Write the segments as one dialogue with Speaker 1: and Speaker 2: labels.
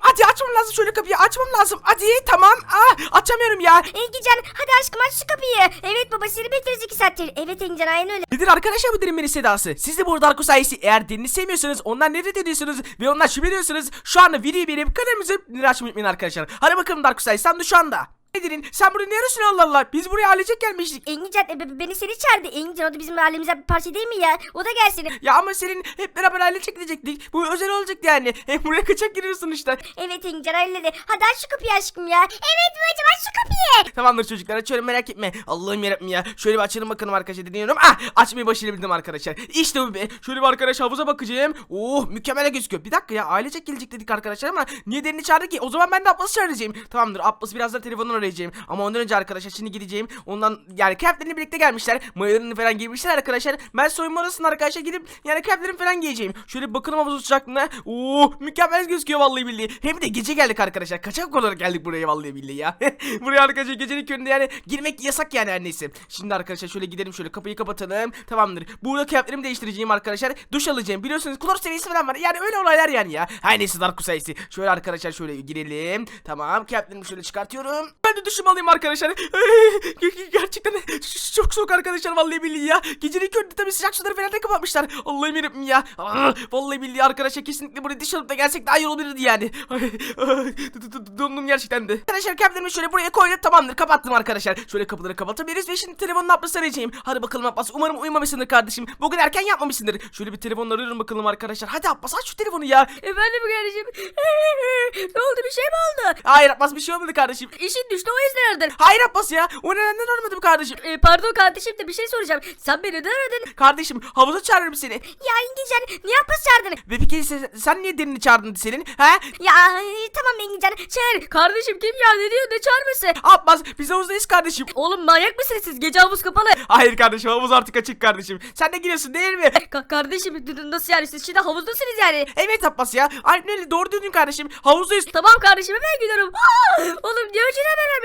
Speaker 1: Hadi açmam lazım şöyle kapıyı açmam lazım. Hadi tamam. Aa, açamıyorum ya.
Speaker 2: Engincan hadi aşkım aç şu kapıyı. Evet baba seni bekliyoruz iki saattir. Evet Engincan aynen öyle.
Speaker 1: Nedir arkadaşlar bu derin beni sedası? Siz de bu arada Darko sayesi eğer derini sevmiyorsanız ondan nefret ediyorsunuz ve ondan şüphe ediyorsanız şu anda videoyu beğenip kanalımızı açmayı unutmayın arkadaşlar. Hadi bakalım Darko sayesi tam da şu anda. Nedir'in sen buraya ne arıyorsun Allah Allah? Biz buraya ailecek gelmiştik.
Speaker 2: Engincan e, be- beni seni çağırdı. Engincan o da bizim ailemizden bir parça değil mi ya? O da gelsin.
Speaker 1: Ya ama senin hep beraber ailecek gidecektik. Bu özel olacaktı yani. Hem buraya kaçak giriyorsun işte.
Speaker 2: Evet Engincan öyle de. Hadi aç şu kapıyı aşkım ya. Evet babacım aç şu kapıyı.
Speaker 1: Tamamdır çocuklar açıyorum merak etme. Allah'ım yarabbim ya. Şöyle bir açalım bakalım arkadaşlar deniyorum. Ah açmayı başarabildim arkadaşlar. İşte bu be. Şöyle bir arkadaş havuza bakacağım. Oh mükemmel gözüküyor. Bir dakika ya ailecek gelecek dedik arkadaşlar ama niye derini çağırdı ki? O zaman ben de Abbas'ı çağıracağım. Tamamdır Abbas'ı birazdan arayacağım. Ama ondan önce arkadaşlar şimdi gideceğim. Ondan yani kıyafetlerini birlikte gelmişler. Mayalarını falan giymişler arkadaşlar. Ben soyunma odasına arkadaşlar gidip yani kıyafetlerimi falan giyeceğim. Şöyle bir bakalım havuz sıcaklığına. Oh mükemmel gözüküyor vallahi billahi. Hem de gece geldik arkadaşlar. Kaçak olarak geldik buraya vallahi billahi ya. buraya arkadaşlar gecenin köründe yani girmek yasak yani her neyse. Şimdi arkadaşlar şöyle gidelim şöyle kapıyı kapatalım. Tamamdır. Burada kıyafetlerimi değiştireceğim arkadaşlar. Duş alacağım. Biliyorsunuz klor seviyesi falan var. Yani öyle olaylar yani ya. Her neyse Dark. Şöyle arkadaşlar şöyle girelim. Tamam kıyafetlerimi şöyle çıkartıyorum. De duşumu alayım arkadaşlar. Gerçekten çok soğuk arkadaşlar vallahi billahi ya. Gecenin köründe tabii sıcak suları falan da kapatmışlar. Allah'ım yarabbim ya. Ah, vallahi billahi arkadaşlar kesinlikle buraya duş alıp da gelsek daha iyi olabilirdi yani. Dondum gerçekten de. Arkadaşlar kıyafetlerimi şöyle buraya koydum tamamdır kapattım arkadaşlar. Şöyle kapıları kapatabiliriz ve şimdi telefonun Abbas'ı arayacağım. Hadi bakalım Abbas umarım uyumamışsındır kardeşim. Bugün erken yapmamışsındır. Şöyle bir telefonla arıyorum bakalım arkadaşlar. Hadi Abbas aç şu telefonu ya.
Speaker 2: Efendim kardeşim. ne oldu bir şey mi oldu?
Speaker 1: Hayır Abbas bir şey olmadı kardeşim.
Speaker 2: İşin düştü o yüzden aradın.
Speaker 1: Hayır Abbas ya. O neden bu kardeşim?
Speaker 2: E, pardon kardeşim de bir şey soracağım. Sen beni neden aradın?
Speaker 1: Kardeşim havuza çağırırım seni.
Speaker 2: Ya Engincan niye yapmış çağırdın?
Speaker 1: Ve peki sen, sen niye derini çağırdın senin? He?
Speaker 2: Ya e, tamam Engincan çağır. Kardeşim kim ya ne diyor ne çağırması?
Speaker 1: Abbas biz havuzdayız kardeşim.
Speaker 2: Oğlum manyak mısınız siz? Gece havuz kapalı.
Speaker 1: Hayır kardeşim havuz artık açık kardeşim. Sen de giriyorsun değil mi?
Speaker 2: Ka- kardeşim nasıl yani siz şimdi havuzdasınız yani.
Speaker 1: Evet Abbas ya. Aynen öyle doğru düzgün kardeşim. Havuzdayız.
Speaker 2: Tamam kardeşim hemen gidiyorum. Oğlum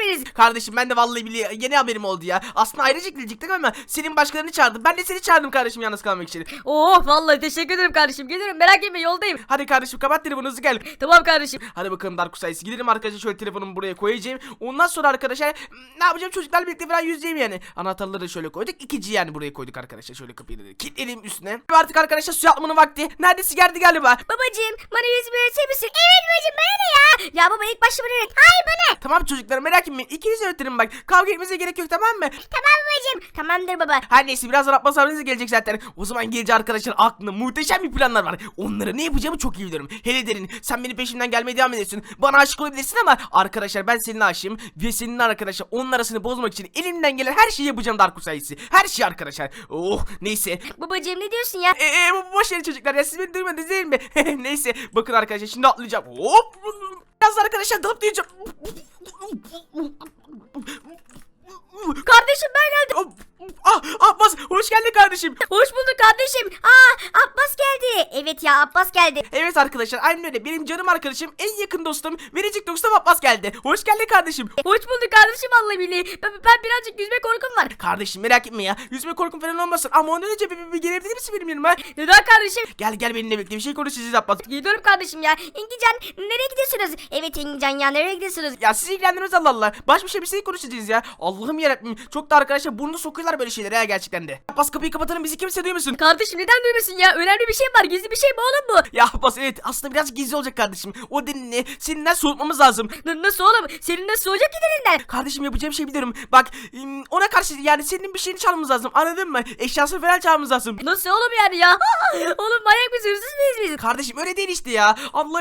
Speaker 2: vermediniz?
Speaker 1: Kardeşim ben de vallahi bile yeni haberim oldu ya. Aslında ayrıca gelecektik ama senin başkalarını çağırdım. Ben de seni çağırdım kardeşim yalnız kalmak için.
Speaker 2: Oh vallahi teşekkür ederim kardeşim. Gelirim merak etme yoldayım.
Speaker 1: Hadi kardeşim kapat telefonunuzu gel.
Speaker 2: Tamam kardeşim.
Speaker 1: Hadi bakalım Dark sayısı. Gidelim arkadaşlar şöyle telefonumu buraya koyacağım. Ondan sonra arkadaşlar ne yapacağım çocuklarla birlikte falan yüzeceğim yani. Anahtarları da şöyle koyduk. İkinci yani buraya koyduk arkadaşlar. Şöyle kapıyı da kilitledim üstüne. Ve artık arkadaşlar su yapmanın vakti. Neredeyse geldi galiba.
Speaker 2: Babacım bana yüzümü öğretir misin? Evet babacım bana ne ya? Ya baba ilk başta bana öğret. Hayır bana.
Speaker 1: Tamam çocuklar merak etmeyin. İkiniz öğretirim bak. Kavga etmenize gerek yok tamam mı?
Speaker 2: Tamam babacım. Tamamdır baba.
Speaker 1: Her neyse birazdan Abbas abiniz de gelecek zaten. O zaman gelince arkadaşlar aklımda muhteşem bir planlar var. Onları ne yapacağımı çok iyi biliyorum. Hele derin sen benim peşimden gelmeye devam ediyorsun. Bana aşık olabilirsin ama arkadaşlar ben senin aşığım. Ve senin arkadaşlar onun arasını bozmak için elimden gelen her şeyi yapacağım Darkus sayısı. Her şey arkadaşlar. Oh neyse.
Speaker 2: Babacım ne diyorsun ya?
Speaker 1: Eee bu boş verin çocuklar ya siz beni duymadınız değil mi? neyse bakın arkadaşlar şimdi atlayacağım. Hop. Biraz da arkadaşlar dalıp diyeceğim.
Speaker 2: Kardeşim ben geldim.
Speaker 1: Ah Abbas hoş geldin kardeşim.
Speaker 2: Hoş bulduk kardeşim. Aa Abbas geldi. Evet ya Abbas geldi.
Speaker 1: Evet arkadaşlar aynen öyle benim canım arkadaşım en yakın dostum Verecik dostum Abbas geldi. Hoş geldin kardeşim.
Speaker 2: Hoş bulduk kardeşim vallahi billahi. Ben, ben birazcık yüzme korkum var.
Speaker 1: Kardeşim merak etme ya yüzme korkun falan olmasın ama ondan önce bir, bir, bir gelebilir misin benim yanıma?
Speaker 2: Neden kardeşim?
Speaker 1: Gel gel benimle birlikte bir şey konuşacağız Abbas.
Speaker 2: Gidiyorum kardeşim ya. İngican nereye gidiyorsunuz? Evet İngican ya nereye gidiyorsunuz?
Speaker 1: Ya sizi ilgilendirmez Allah Allah. Baş bir şey bir şey konuşacağız ya. Allah'ım yarabbim. Çok da arkadaşlar burnunu sokuyorlar böyle şeylere ya gerçekten de. Abbas kapıyı kapatalım bizi kimse duymasın.
Speaker 2: Kardeşim neden duymasın ya? Önemli bir şey var. Gizli bir şey mi oğlum bu?
Speaker 1: Ya Abbas evet aslında biraz gizli olacak kardeşim. O denini seninden soğutmamız lazım.
Speaker 2: N- nasıl oğlum? Senin nasıl olacak ki derinden?
Speaker 1: Kardeşim yapacağım şey biliyorum. Bak im, ona karşı yani senin bir şeyini çalmamız lazım. Anladın mı? Eşyasını falan çalmamız lazım.
Speaker 2: Nasıl oğlum yani ya? oğlum manyak mısın? Hırsız mıyız biz?
Speaker 1: Kardeşim öyle değil işte ya.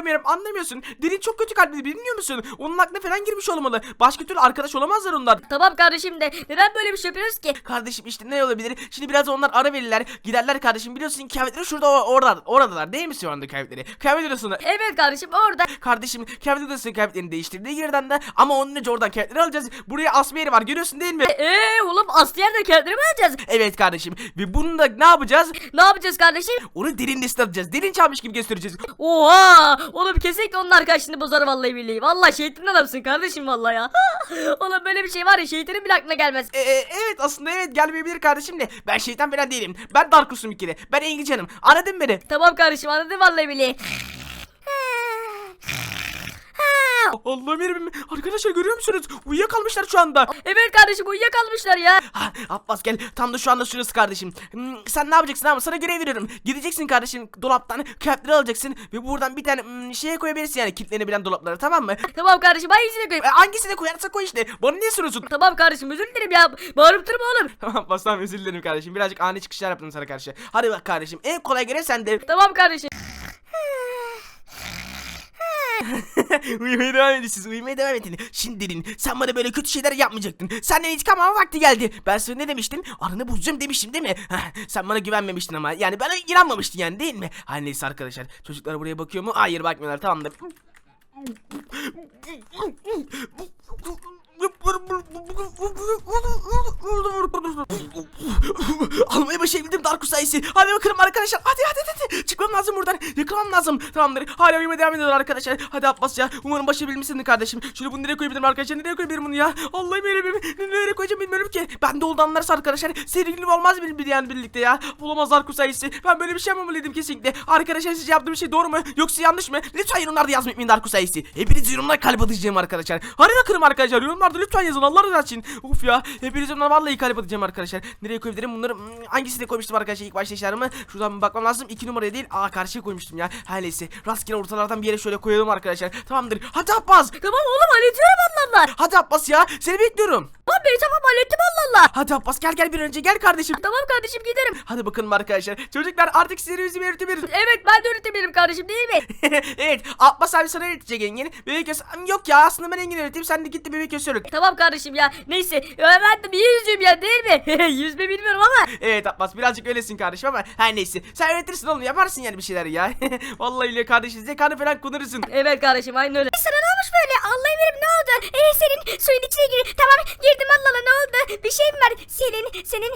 Speaker 1: Yarabbim anlamıyorsun. Derin çok kötü kalpli bilmiyor musun? Onun aklına falan girmiş olmalı. Başka türlü arkadaş olamazlar onlar.
Speaker 2: Tamam kardeşim de neden böyle bir şey yapıyoruz ki?
Speaker 1: Kardeşim işte ne olabilir? Şimdi biraz onlar ara verirler. Giderler kardeşim biliyorsun kıyafetleri şurada orada oradalar değil mi şu anda kıyafetleri? Kıyafet odasında.
Speaker 2: Evet kardeşim orada.
Speaker 1: Kardeşim kıyafet odasının kıyafetlerini değiştirdiği yerden de ama onun önce oradan kıyafetleri alacağız. Buraya asma yeri var görüyorsun değil mi?
Speaker 2: Eee oğlum Aslı yerde kağıtları mı alacağız?
Speaker 1: Evet kardeşim ve bunu da ne yapacağız?
Speaker 2: Ne yapacağız kardeşim?
Speaker 1: Onu derin liste atacağız. Derin çalmış gibi göstereceğiz.
Speaker 2: Oha! Oğlum kesinlikle onun arkadaşını bozar vallahi billahi. Vallahi şeytanın adamsın kardeşim vallahi ya. oğlum böyle bir şey var ya şeytanın bile aklına gelmez.
Speaker 1: E, e, evet aslında evet gelmeyebilir kardeşim de ben şeytan falan değilim. Ben Darkus'um bir kere. Ben İngilizcanım. Anladın beni?
Speaker 2: Tamam kardeşim anladım vallahi billahi.
Speaker 1: Allah'ım yarabbim. Arkadaşlar görüyor musunuz? Uyuyakalmışlar şu anda.
Speaker 2: Evet kardeşim uyuyakalmışlar ya.
Speaker 1: Ha, Abbas gel tam da şu anda süresi kardeşim. Hmm, sen ne yapacaksın ama sana görev veriyorum. Gideceksin kardeşim dolaptan kağıtları alacaksın ve buradan bir tane hmm, şeye koyabilirsin yani kilitlenebilen dolaplara tamam mı?
Speaker 2: Tamam kardeşim hangisini koyayım?
Speaker 1: E, hangisine koyarsa koy işte. Bana niye soruyorsun?
Speaker 2: Tamam kardeşim özür dilerim ya. Bağırıp durma oğlum.
Speaker 1: Tamam Abbas tamam özür dilerim kardeşim. Birazcık ani çıkışlar yaptım sana karşı. Hadi bak kardeşim en kolay görev sende.
Speaker 2: Tamam kardeşim.
Speaker 1: uyumaya devam edin uyumaya devam edin. Şimdi dedin sen bana böyle kötü şeyler yapmayacaktın. Senden intikam alma vakti geldi. Ben sana ne demiştim? Aranı bozacağım demiştim değil mi? Sen bana güvenmemiştin ama. Yani bana inanmamıştın yani değil mi? Her neyse arkadaşlar. Çocuklar buraya bakıyor mu? Hayır bakmıyorlar tamamdır. Almayı başarabildim Darkus sayısı. Hadi bakalım arkadaşlar. Hadi hadi hadi. Çıkmam lazım buradan. Yakalamam lazım. Tamamdır. Hala uyumaya devam ediyorlar arkadaşlar. Hadi Abbas ya. Umarım başarabilmişsindir kardeşim. Şöyle bunu nereye koyabilirim arkadaşlar? Nereye koyabilirim bunu ya? Allah'ım yarabbim. Nereye koyacağım bilmiyorum ki. Ben de oldu anlarsa arkadaşlar. Sevgilim olmaz benim bir yani birlikte ya. Bulamaz Darkus sayısı. Ben böyle bir şey yapmamalıydım kesinlikle. Arkadaşlar sizce yaptığım şey doğru mu? Yoksa yanlış mı? Lütfen yorumlarda yazmayı unutmayın Darkus sayısı. Hepiniz yorumlara kalp atacağım arkadaşlar. Hadi bakalım arkadaşlar. Yorumlarda lütfen yazın. Allah razı olsun. Uf ya. Hepiniz yorumlara vallahi kalp atacağım arkadaşlar. Nereye koyabilirim bunları? Hmm, hangisine koymuştum arkadaşlar ilk başta işarımı? Şuradan bir bakmam lazım. 2 numaraya değil. Aa karşıya koymuştum ya. Her neyse. Rastgele ortalardan bir yere şöyle koyalım arkadaşlar. Tamamdır. Hadi Abbas.
Speaker 2: Tamam oğlum hallediyorum Allah.
Speaker 1: Hadi Abbas ya. Seni bekliyorum.
Speaker 2: Tamam beni tamam hallettim Allah Allah.
Speaker 1: Hadi Abbas gel gel bir önce gel kardeşim.
Speaker 2: Tamam kardeşim giderim.
Speaker 1: Hadi bakalım arkadaşlar. Çocuklar artık sizleri yüzümü öğretebiliriz.
Speaker 2: Evet ben de öğretebilirim kardeşim değil mi?
Speaker 1: evet. Abbas abi sana öğretecek Engin. Bebek Yos- Yok ya aslında ben Engin öğreteyim. Sen de git de bebek Yos'u öğret.
Speaker 2: tamam kardeşim ya. Neyse de bir yüzüğüm ya değil mi? Yüzme bilmiyorum ama.
Speaker 1: Evet Abbas birazcık öylesin kardeşim ama her neyse. Sen öğretirsin oğlum yaparsın yani bir şeyler ya. Vallahi öyle kardeşim zekanı falan kullanırsın.
Speaker 2: Evet kardeşim aynen öyle.
Speaker 3: Sana ne olmuş böyle? Allah'ım ne oldu? Ee, senin suyun içine gir. Tamam girdim Allah Allah ne oldu? Bir şey mi var? Senin, senin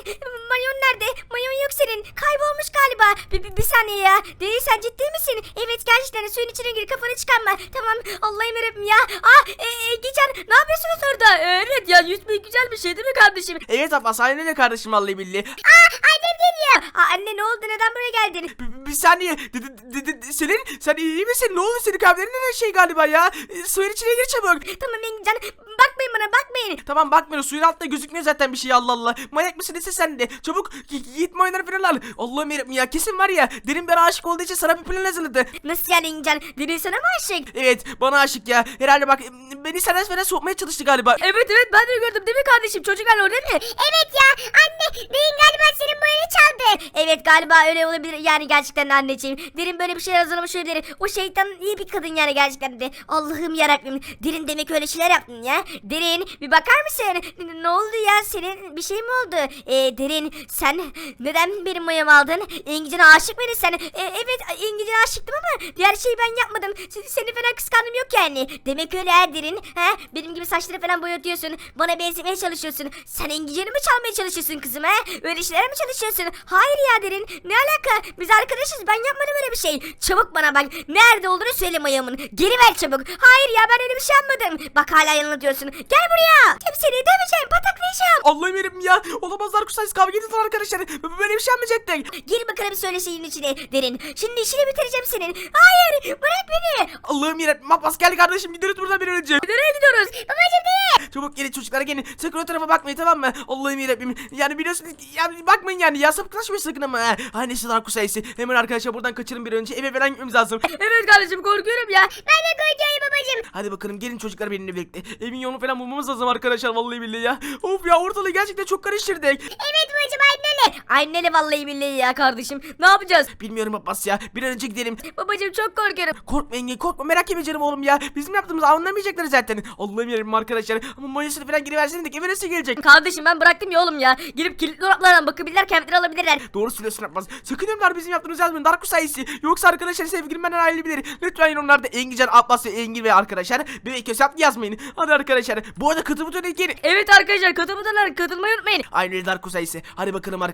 Speaker 3: mayon nerede? Mayon yok senin. Kaybolmuş galiba. Bir, bir, bir saniye ya. Değil sen ciddi misin? Evet gerçekten suyun içine gir kafanı çıkarma. Tamam Allah'ım verim ya. Ah e, e, Gican ne yapıyorsunuz orada?
Speaker 2: Evet ya yüzme güzel bir şey değil mi kardeşim?
Speaker 1: Evet Abbas aynen öyle kardeşim vallahi billahi.
Speaker 3: Aa annem geliyor. Aa, anne ne oldu? Neden buraya geldin?
Speaker 1: Bir, bir saniye. D- d- d- d- Selin sen iyi misin? Ne oldu senin kalplerin ne şey galiba ya? E, Suyun içine gir çabuk.
Speaker 3: Tamam Engincan bakmayın bana bakmayın.
Speaker 1: Tamam bakmıyorum suyun altında gözükmüyor zaten bir şey Allah Allah. Manyak mısın neyse sen de. Çabuk gi- gitme oyunları falan al. Allah'ım yarabbim ya kesin var ya. Derin bir aşık olduğu için sana bir plan hazırladı.
Speaker 3: Nasıl yani Engincan? Deniz sana mı aşık?
Speaker 1: Evet bana aşık ya. Herhalde bak beni senden falan soğutmaya çalıştı galiba.
Speaker 2: Evet evet ben de gördüm değil mi kardeşim? Çocuk hali o değil mi?
Speaker 3: Evet ya anne Derin galiba senin boyunu çaldı. Galiba öyle olabilir yani gerçekten anneciğim. Derin böyle bir şey hazırlamış olabilir. O şeytan iyi bir kadın yani gerçekten de. Allah'ım yarabbim. Derin demek öyle şeyler yaptın ya. Derin bir bakar mısın? Ne oldu ya senin bir şey mi oldu? Ee, Derin sen neden benim mayamı aldın? İngilizcene aşık mıydın sen? Ee, evet İngilizcene aşıktım ama diğer şeyi ben yapmadım. Se- Seni falan kıskandım yok yani. Demek öyle her Derin. Ha? Benim gibi saçları falan boyatıyorsun. Bana benzemeye çalışıyorsun. Sen İngilizceni mi çalmaya çalışıyorsun kızım ha? Öyle şeyler mi çalışıyorsun? Hayır ya Derin. Ne alaka? Biz arkadaşız. Ben yapmadım öyle bir şey. Çabuk bana bak. Nerede olduğunu söyle mayamın. Geri ver çabuk. Hayır ya ben öyle bir şey yapmadım. Bak hala yanıltıyorsun. Gel buraya. Hep seni döveceğim. Pataklayacağım.
Speaker 1: Allah'ım yarabbim ya. Olamazlar kusayız kavga falan arkadaşlar. Böyle bir şey yapmayacaktık.
Speaker 3: Gir bakalım söyle şeyin içine. Derin. Şimdi işini bitireceğim senin. Hayır. Bırak beni.
Speaker 1: Allah'ım yarabbim. Abbas gel kardeşim gidiyoruz buradan bir an önce.
Speaker 2: Nereye gidiyoruz?
Speaker 3: Babacım değil.
Speaker 1: Çabuk gelin çocuklar gelin. Sakın o tarafa bakmayın tamam mı? Allah'ım yarabbim. Yani biliyorsunuz yani bakmayın yani ya sapıklaşmayın sakın ama. Ha. Ay neyse Darko sayısı. Hemen arkadaşlar buradan kaçırın bir an önce. Eve falan gitmemiz lazım.
Speaker 2: Evet kardeşim korkuyorum ya.
Speaker 3: Ben de korkuyorum babacım.
Speaker 1: Hadi bakalım gelin çocuklar benimle birlikte. Evin yolunu falan bulmamız lazım arkadaşlar vallahi billahi ya. Of ya ortalığı gerçekten çok karıştırdık.
Speaker 3: Evet babacım aynen
Speaker 2: Aynen öyle vallahi billahi ya kardeşim. Ne yapacağız?
Speaker 1: Bilmiyorum Abbas ya. Bir an önce gidelim.
Speaker 2: Babacım çok korkuyorum.
Speaker 1: Korkma Engin korkma merak etme canım oğlum ya. Bizim yaptığımızı anlamayacaklar zaten. Allah'ım yarabbim arkadaşlar. Ama mayasını falan geri versene de eve nasıl gelecek?
Speaker 2: Kardeşim ben bıraktım ya oğlum ya. Girip kilitli dolaplardan bakabilirler kempleri alabilirler.
Speaker 1: Doğru söylüyorsun Abbas. Sakın yorumlar bizim yaptığımızı yazmayın. Darko sayısı. Yoksa arkadaşlar sevgilim benden ayrılabilir. Lütfen yorumlarda Engincan, Abbas ve Engin ve arkadaşlar. Bebek Kösap yazmayın. Hadi arkadaşlar. Bu arada katı butonu ekleyin.
Speaker 2: Evet arkadaşlar katılmadılar katılmayı unutmayın.
Speaker 1: Aynı Darko sayısı. Hadi bakalım arkadaşlar.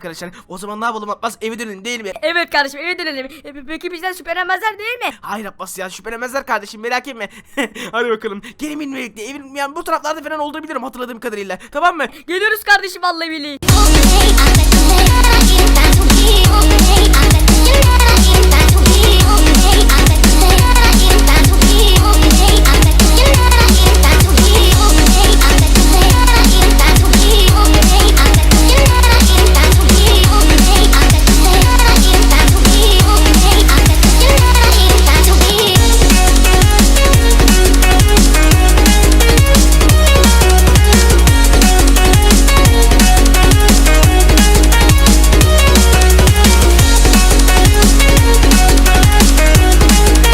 Speaker 1: O zaman ne yapalım Abbas? Eve dönelim değil mi?
Speaker 2: Evet kardeşim eve dönelim. E, peki bizden şüphelenmezler değil mi?
Speaker 1: Hayır Abbas ya şüphelenmezler kardeşim merak etme. Hadi bakalım. Gelin benimle birlikte. Evin yani bu taraflarda falan olduğunu bilirim hatırladığım kadarıyla. Tamam mı?
Speaker 2: Geliyoruz kardeşim vallahi billahi.
Speaker 3: I.